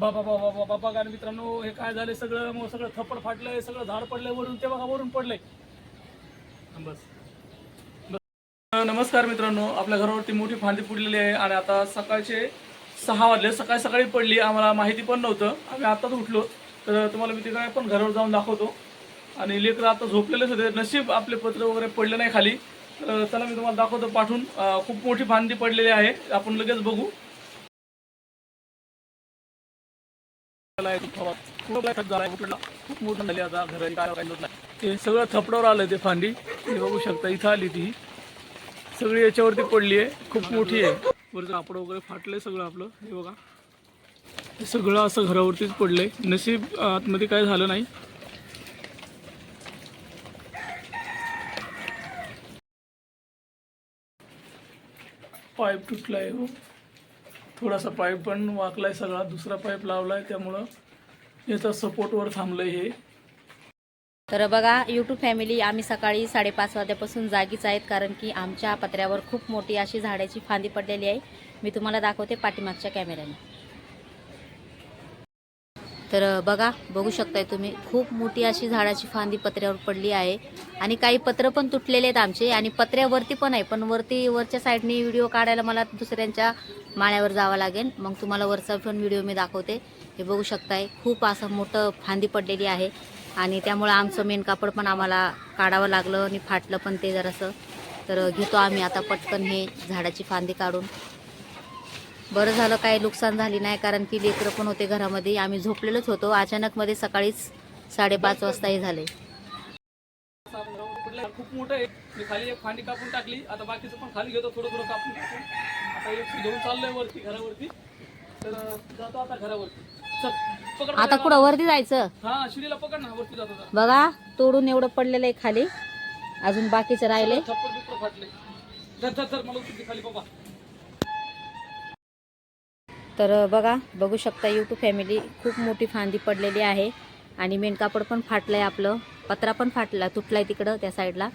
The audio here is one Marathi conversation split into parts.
बाबा बाबा बाबा बघा आणि मित्रांनो हे काय झालं सगळं? मग सगळं थप्पड फाटलंय सगळं झाड पडलंय वरून ते बघा वरून पडलंय? बस. बस. नमस्कार मित्रांनो आपल्या घरावरती मोठी फांदी फुटलेली आहे आणि आता सकाळचे सहा वाजले. सकाळी सकाळी पडली आम्हाला माहिती पण नव्हतं. आम्ही आताच उठलो. तर तुम्हाला मी तिकडे पण घरावर जाऊन दाखवतो. आणि लेकरं आता झोपलेलेच होते. नशीब आपले पत्र वगैरे पडले नाही खाली. तर चला मी तुम्हाला दाखवतो पाठवून खूप मोठी फांदी पडलेली आहे. आपण लगेच बघू. झालाय, खूप हवा- खूप लाइट झालाय, उठला. खूप मोठं झाली आता घराची काय काय होत नाही. ते सगळं थपडावर आलं ते फांदी. ते बघू शकता इथं आली ती. सगळी याच्यावरती पडली आहे खूप मोठी आहे. वरचं कापड वगैरे फाटलंय सगळं आपलं हे बघा. हे सगळं असं घरावरतीच पडलंय. नशीब आतमध्ये काय झालं नाही. पाईप तुटलाय हो. थोडासा पाईप पण वाकलाय सगळा दुसरा पाईप लावलाय त्यामुळं याचा सपोर्टवर थांबलंय हे. तर बघा यूट्यूब फॅमिली आम्ही सकाळी साडेपाच वाजल्यापासून जागीच आहेत कारण की आमच्या पत्र्यावर खूप मोठी अशी झाडाची फांदी पडलेली आहे. मी तुम्हाला दाखवते पाठीमागच्या कॅमेऱ्याने तर बघा बघू शकताय तुम्ही खूप मोठी अशी झाडाची फांदी पत्र्यावर पडली आहे. आणि काही पत्र पण तुटलेले आहेत आमचे आणि पत्र्यावरती पण आहे पण वरती वरच्या साईडने व्हिडिओ काढायला मला दुसऱ्यांच्या माळ्यावर जावं लागेल. मग तुम्हाला वरचा पण व्हिडिओ मी दाखवते. हे बघू शकताय खूप असं मोठं फांदी पडलेली आहे. आणि त्यामुळं आमचं मेन कापड पण आम्हाला काढावं लागलं आणि फाटलं पण ते जरासं. तर घेतो आम्ही आता पटकन हे झाडाची फांदी काढून. बरं झालं काही नुकसान झाली नाही कारण की लेकरं पण होते घरामध्ये. आम्ही झोपलेलोच होतो. अचानक मध्ये सकाळीच साडेपाच वाजता हे झाले. खूप मोठं आहे. मी खाली एक फांदी कापून टाकली. आता बाकीचं पण खाली घेतो थोडं थोडं कापून आता एक घेऊन चाललोय वरती घरावरती. तर जातो आता घरावरती. पकड आता. कुठं वरती जायचं? हा शिडीला पकड ना वरती जातो. बघा तोडून एवढं पडलेलं आहे खाली. अजून बाकीचं राहिले थप्पड बिप्पड फाटले धर धर धर मला उचलते खाली बाबा. तर बघा बघू शकता यूट्यूब फॅमिली खूप मोठी फांदी पडलेली आहे. आणि मेनकापड पण फाटलं आहे आपलं. पत्रा पण फाटला तुटला आहे तिकडं त्या साईडला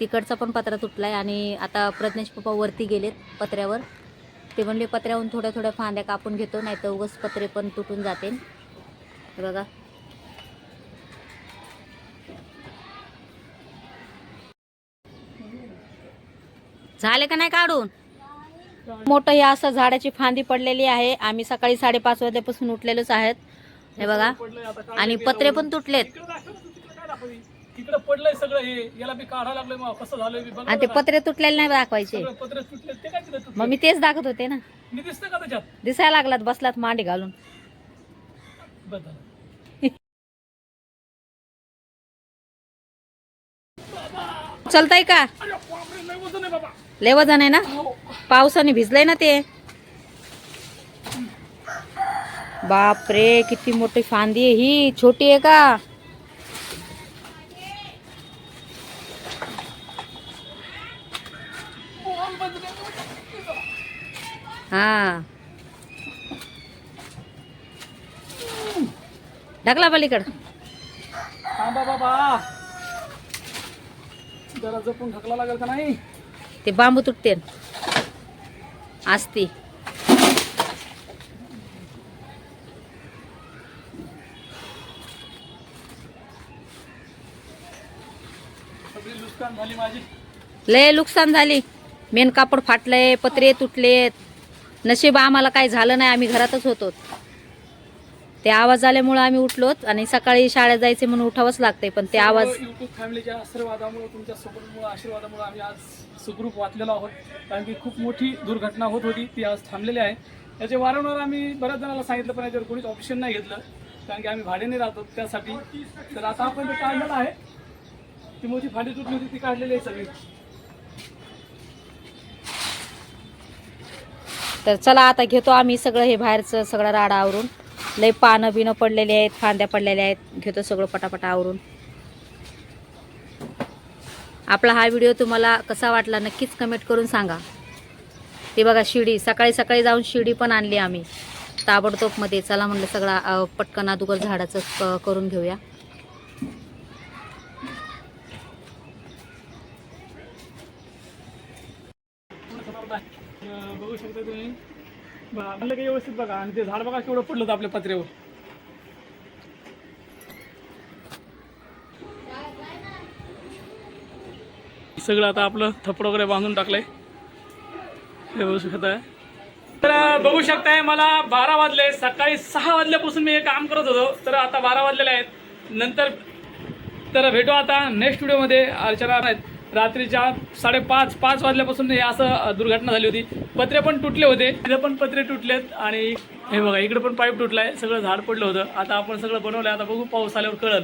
तिकडचा पण पत्रा तुटला आहे आणि आता प्रज्ञेश पप्पा वरती गेलेत पत्र्यावर. ते म्हणले पत्र्याहून थोड्या थोड्या फांद्या कापून घेतो नाही तर उगस पत्रे पण तुटून जाते बघा. झाले का नाही काढून? मोठं हे असं झाडाची फांदी पडलेली आहे. आम्ही सकाळी साडेपाच वाजल्यापासून उठलेलोच आहेत. हे बघा. आणि पत्रे पण तुटलेत. हे? आणि ते. पत्रे तुटलेले नाही दाखवायचे. मग मी तेच दाखवत होते ना. मी दिसतं का त्याच्यात? दिसायला लागलात बसलात मांडी घालून. चलताय का? अरे बापरे, लय वजन आहे बाबा. लय वजन आहे ना? पावसाने भिजलंय ना ते. बापरे किती मोठी फांदी आहे ही. छोटी आहे का? हा. ढकला पलीकड. जरा जपून ढकला लागेल का नाही? ते बांबू तुटते असती लय नुकसान झाली. मेन कापड फाटलंय पत्रे तुटलेत. नशीब आम्हाला काही झालं नाही आम्ही घरातच होतो. ते आवाज आल्यामुळे आम्ही उठलोत आणि सकाळी शाळेत जायचे म्हणून उठावंच लागतंय पण ते आवाज युट्यूब फॅमिलीच्या आशीर्वादामुळे तुमच्या सपोर्टमुळे आशीर्वादामुळे आम्ही आज सुखरूप वाचलेलो आहोत. कारण की खूप मोठी दुर्घटना होत होती ती आज थांबलेली आहे. याचे वारंवार आम्ही बऱ्याच जणांना सांगितलं पण याच्यावर कोणीच ऑप्शन नाही घेतलं. कारण की आम्ही भाड्याने राहतो त्यासाठी. तर आता आपण ते काढलेलं आहे ती मोठी फांदी तुटली होती ती काढलेली आहे सगळी. तर चला आता घेतो आम्ही सगळं हे बाहेरचं सगळं राडा आवरून. लय पानं बिनं पडलेली आहेत फांद्या पडलेल्या आहेत. घेतो सगळं पटापटा आवरून. आपला हा व्हिडिओ तुम्हाला कसा वाटला नक्कीच कमेंट करून सांगा. ते बघा शिडी सकाळी सकाळी जाऊन शिडी पण आणली आम्ही. ताबडतोबमध्ये चला म्हणलं सगळा पटकन अदुगर झाडाचं क- करून घेऊया. बघू शकता तुम्ही. म्हणलं की व्यवस्थित बघा. आणि ते झाड बघा केवढं पडलं होतं आपल्या पत्र्यावर. सगळं आता आपलं थपड वगैरे बांधून टाकलंय. हे आहे. तर बघू शकताय मला बारा वाजले. सकाळी सहा वाजल्यापासून मी हे काम करत होतो. तर आता बारा वाजलेले आहेत. नंतर तर भेटू आता नेक्स्ट व्हिडिओमध्ये अर्चना आहेत. रात्रीच्या साडेपाच पाच वाजल्यापासून हे असं दुर्घटना झाली होती. पत्रे पण तुटले होते. तिथे पण पत्रे तुटलेत आणि हे बघा इकडे पण पाईप तुटलाय. सगळं झाड पडलं होतं. आता आपण सगळं बनवलंय. आता बघू पाऊस आल्यावर कळल.